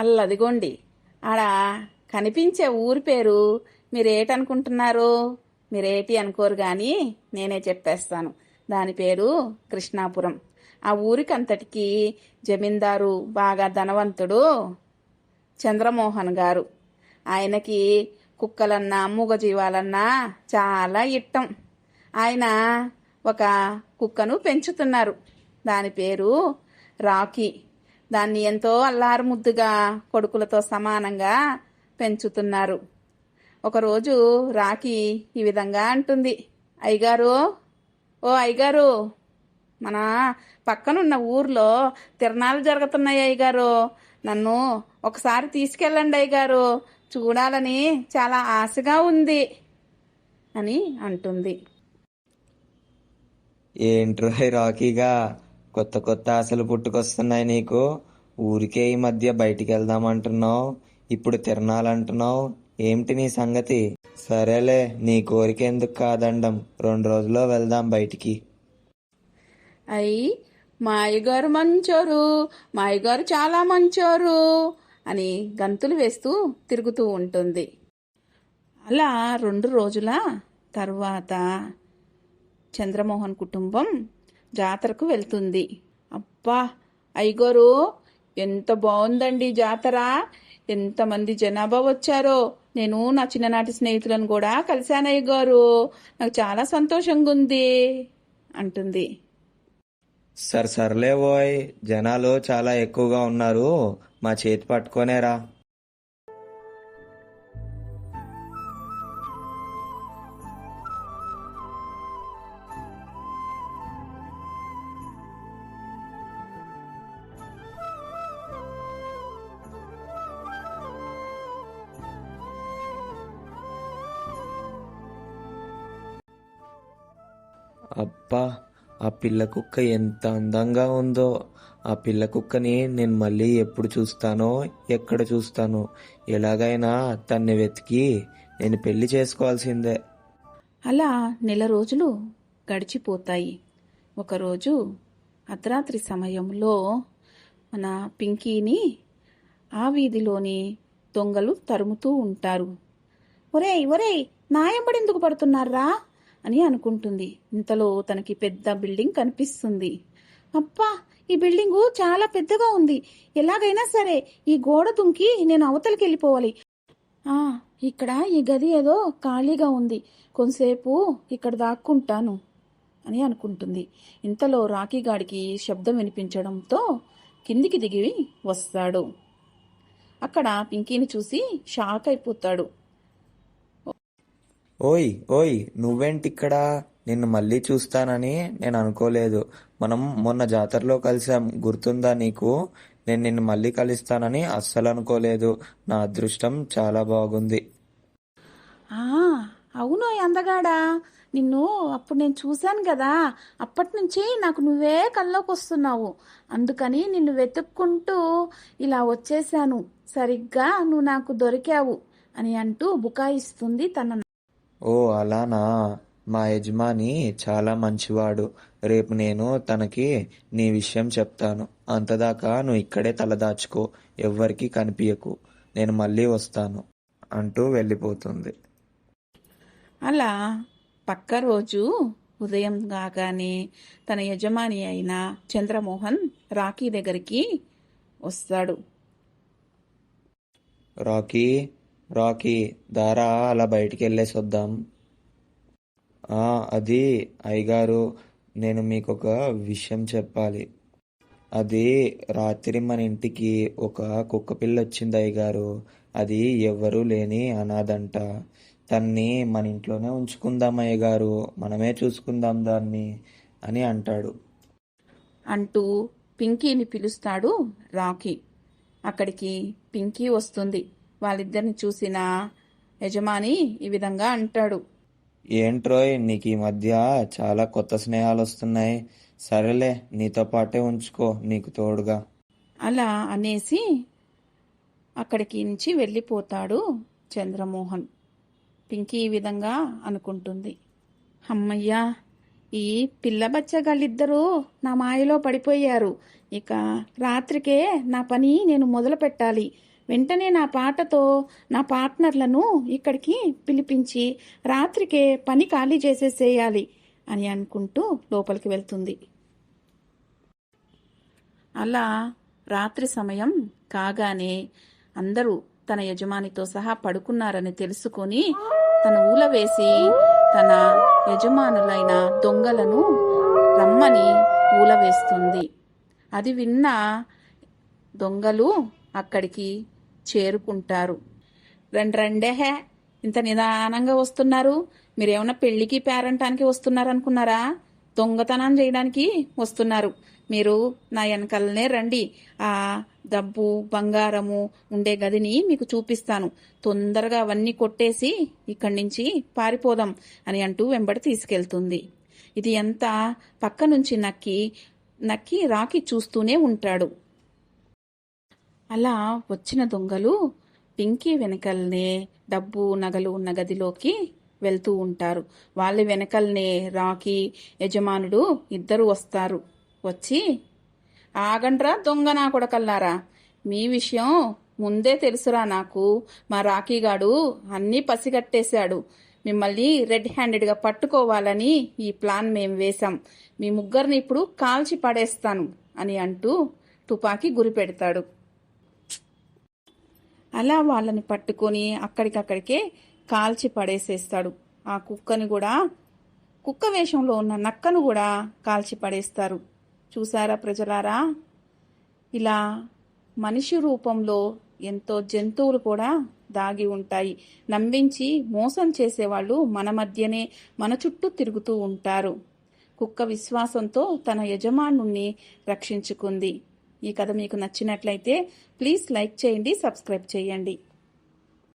అల్లదిగోండి. ఆడ కనిపించే ఊరి పేరు మీరేటనుకుంటున్నారు? మీరేటి అనుకోరు కానీ నేనే చెప్పేస్తాను. దాని పేరు కృష్ణాపురం. ఆ ఊరికంతటికి జమీందారు బాగా ధనవంతుడు చంద్రమోహన్ గారు. ఆయనకి కుక్కలన్నా మూగజీవాలన్నా చాలా ఇష్టం ఆయన ఒక కుక్కను పెంచుతున్నారు. దాని పేరు రాకీ దాన్ని ఎంతో అల్లారు ముద్దుగా కొడుకులతో సమానంగా పెంచుతున్నారు. ఒకరోజు రాఖీ ఈ విధంగా అంటుంది. అయ్యగారు ఓ అయ్యగారు మన పక్కనున్న ఊర్లో తిరణాలు జరుగుతున్నాయి అయ్యగారు. నన్ను ఒకసారి తీసుకెళ్ళండి అయ్యగారు. చూడాలని చాలా ఆశగా ఉంది అని అంటుంది. ఏంట్రో రాఖీగా కొత్త కొత్త ఆశలు పుట్టుకొస్తున్నాయి నీకు? ఊరికే ఈ మధ్య బయటికి వెళ్దామంటున్నావు ఇప్పుడు తిరణాలంటున్నావు. ఏమిటి నీ సంగతి? సరేలే నీ కోరిక ఎందుకు కాదండం. రెండు రోజుల్లో వెళ్దాం బయటికి. అయ్యి మా అయ్యగారు మంచోరు. మా అయ్యగారు చాలా మంచోరు అని గంతులు వేస్తూ తిరుగుతూ ఉంటుంది. అలా రెండు రోజుల తర్వాత చంద్రమోహన్ కుటుంబం జాతరకు వెళ్తుంది. అబ్బా అయ్యగారు ఎంత బాగుందండి జాతర? ఎంతమంది జనాభా వచ్చారో? నేను నా చిన్ననాటి స్నేహితులను కూడా కలిశానయ్య గారు నాకు చాలా సంతోషంగా ఉంది అంటుంది. సరే సర్లే జనాలు చాలా ఎక్కువగా ఉన్నారు. మా చేతి పట్టుకోనేరా. అబ్బా ఆ పిల్ల కుక్క ఎంత అందంగా ఉందో. ఆ పిల్ల కుక్కని నేను మళ్ళీ ఎప్పుడు చూస్తానో ఎక్కడ చూస్తానో. ఎలాగైనా తన్ని వెతికి నేను పెళ్ళి చేసుకోవాల్సిందే. అలా నెల రోజులు గడిచిపోతాయి. ఒకరోజు అర్ధరాత్రి సమయంలో మన పింకీని ఆ వీధిలోని దొంగలు తరుముతూ ఉంటారు. ఒరేయ్ ఒరేయ్ నాయంబడెందుకు పడుతున్నారా? అని అనుకుంటుంది. ఇంతలో తనకి పెద్ద బిల్డింగ్ కనిపిస్తుంది. అప్పా ఈ బిల్డింగు చాలా పెద్దగా ఉంది. ఎలాగైనా సరే ఈ గోడ దుంకి నేను అవతలికి వెళ్ళిపోవాలి. ఆ ఇక్కడ ఈ గది ఏదో ఖాళీగా ఉంది. కొంతసేపు ఇక్కడ దాక్కుంటాను అని అనుకుంటుంది. ఇంతలో రాఖీగాడికి శబ్దం వినిపించడంతో కిందికి దిగి వస్తాడు. అక్కడ పింకీని చూసి షాక్ అయిపోతాడు. ఓయ్ ఓయ్ నువ్వేంటిక్కడ? నిన్ను మళ్ళీ చూస్తానని నేను అనుకోలేదు. మనం మొన్న జాతరలో కలిసాం. గుర్తుందా నీకు? నేను నిన్ను మళ్ళీ కలుస్తానని అస్సలు అనుకోలేదు. నా అదృష్టం చాలా బాగుంది. అవును అందగాడా. నిన్ను అప్పుడు నేను చూశాను కదా. అప్పటి నుంచి నాకు నువ్వే కల్లోకి వస్తున్నావు అందుకని నిన్ను వెతుక్కుంటూ ఇలా వచ్చేసాను సరిగ్గా నువ్వు నాకు దొరికావు అని అంటూ బుకాయిస్తుంది తన ఓ అలానా? మా యజమాని చాలా మంచివాడు. రేపు నేను తనకి నీ విషయం చెప్తాను. అంతదాకా నువ్వు ఇక్కడే తలదాచుకో ఎవ్వరికీ కనిపించకు నేను మళ్ళీ వస్తాను అంటూ వెళ్ళిపోతుంది. అలా పక్క రోజు ఉదయం కాగానే తన యజమాని అయిన చంద్రమోహన్ రాకీ దగ్గరికి వస్తాడు. రాకీ రాకీ దారా అలా బయటికి వెళ్ళేసి వద్దాం అది అయ్యగారు నేను మీకు ఒక విషయం చెప్పాలి. అది రాత్రి మన ఇంటికి ఒక కుక్క పిల్ల వచ్చింది అయ్యగారు. అది ఎవ్వరూ లేని అనాథంట. తన్ని మన ఇంట్లోనే ఉంచుకుందాం అయ్యగారు. మనమే చూసుకుందాం దాన్ని అని అంటాడు. అంటూ పింకీని పిలుస్తాడు రాకీ అక్కడికి పింకీ వస్తుంది. వాళ్ళిద్దరిని చూసిన యజమాని ఈ విధంగా అంటాడు. ఏంట్రోయ్ నీకు ఈ మధ్య చాలా కొత్త స్నేహాలు వస్తున్నాయి సరేలే నీతో పాటే ఉంచుకో నీకు తోడుగా. అలా అనేసి అక్కడికి నుంచి వెళ్ళిపోతాడు చంద్రమోహన్. పింకీ ఈ విధంగా అనుకుంటుంది. అమ్మయ్యా ఈ పిల్ల బచ్చగాళ్ళిద్దరూ నా మాయలో పడిపోయారు. ఇక రాత్రికే నా పని నేను మొదలు పెట్టాలి వెంటనే నా పాటతో నా పార్ట్నర్లను ఇక్కడికి పిలిపించి రాత్రికే పని ఖాళీ చేసేసేయాలి అని అనుకుంటూ లోపలికి వెళ్తుంది. అలా రాత్రి సమయం కాగానే అందరూ తన యజమానితో సహా పడుకున్నారని తెలుసుకొని తన ఊల వేసి తన యజమానులైన దొంగలను రమ్మని ఊల వేస్తుంది. అది విన్న దొంగలు అక్కడికి చేరుకుంటారు. రండి రండే హే ఇంత నిదానంగా వస్తున్నారు. మీరేమన్నా పెళ్ళికి పేరంటానికి వస్తున్నారు అనుకున్నారా దొంగతనం చేయడానికి వస్తున్నారు. మీరు నా వెనకాలనే రండి. ఆ డబ్బు బంగారము ఉండే గదిని మీకు చూపిస్తాను. తొందరగా అవన్నీ కొట్టేసి ఇక్కడి నుంచి పారిపోదాం అని అంటూ వెంబడి తీసుకెళ్తుంది. ఇది ఎంత పక్క నుంచి నక్కి నక్కి రాకి చూస్తూనే ఉంటాడు. అలా వచ్చిన దొంగలు పింకీ వెనకల్నే డబ్బు నగలు ఉన్న గదిలోకి వెళ్తూ ఉంటారు. వాళ్ళ వెనకల్నే రాకీ యజమానుడు ఇద్దరు వస్తారు. వచ్చి ఆగండ్రా దొంగ నా కొడకల్లారా? మీ విషయం ముందే తెలుసురా నాకు. మా రాకీగాడు అన్నీ పసిగట్టేశాడు. మిమ్మల్ని రెడ్ హ్యాండెడ్గా పట్టుకోవాలని ఈ ప్లాన్ మేం వేశాం. మీ ముగ్గురిని ఇప్పుడు కాల్చి పడేస్తాను అని అంటూ తుపాకీ గురి పెడతాడు అలా వాళ్ళని పట్టుకొని అక్కడికక్కడికే కాల్చి పడేసేస్తాడు. ఆ కుక్కని కూడా కుక్క వేషంలో ఉన్న నక్కను కూడా కాల్చి పడేస్తారు. చూసారా ప్రజలారా? ఇలా మనిషి రూపంలో ఎంతో జంతువులు కూడా దాగి ఉంటాయి. నమ్మించి మోసం చేసేవాళ్ళు మన మధ్యనే మన చుట్టూ తిరుగుతూ ఉంటారు. కుక్క విశ్వాసంతో తన యజమానుణ్ణి రక్షించుకుంది. ఈ కథ మీకు నచ్చినట్లయితే ప్లీజ్ లైక్ చేయండి సబ్స్క్రైబ్ చేయండి.